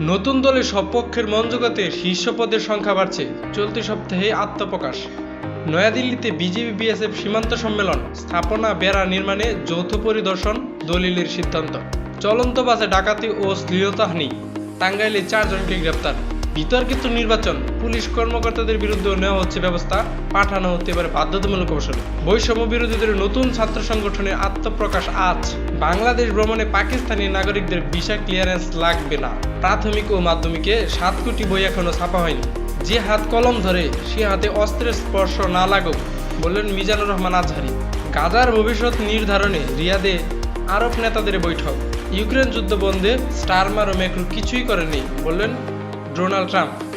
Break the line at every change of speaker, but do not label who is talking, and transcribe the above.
নতুন দলে সব পক্ষের মন জোগাতে শীর্ষ পদের সংখ্যা বাড়ছে। চলতি সপ্তাহে আত্মপ্রকাশ। নয়াদিল্লিতে বিজেপি বিএসএফ সীমান্ত সম্মেলন, স্থাপনা, বেড়া নির্মাণে যৌথ পরিদর্শন, দলিলের সিদ্ধান্ত। চলন্ত বাসে ডাকাতি ও শ্লীলতাহানি। টাঙ্গাইলে চারজনকে গ্রেপ্তার। বিতর্কিত নির্বাচন, পুলিশ কর্মকর্তাদের বিরুদ্ধে নেওয়া হচ্ছে ব্যবস্থা, পাঠানো হতে পারে বাধ্যতামূলক অবসরে। বৈষম্য বিরোধীদের নতুন ছাত্র সংগঠনের আত্মপ্রকাশ আজ। বাংলাদেশ ভ্রমণে পাকিস্তানি নাগরিকদের ভিসা ক্লিয়ারেন্স লাগবে না। প্রাথমিক ও মাধ্যমিকে সাত কোটি বই এখনও ছাপা হয়নি। যে হাত কলম ধরে, সে হাতে অস্ত্রের স্পর্শ না লাগুক, বললেন মিজানুর রহমান আজহারি। গাজার ভবিষ্যৎ নির্ধারণে রিয়াদে আরব নেতাদের বৈঠক। ইউক্রেন যুদ্ধ বন্ধে স্টারমার ও ম্যাক্রো কিছুই করেনি বললেন Donald Trump.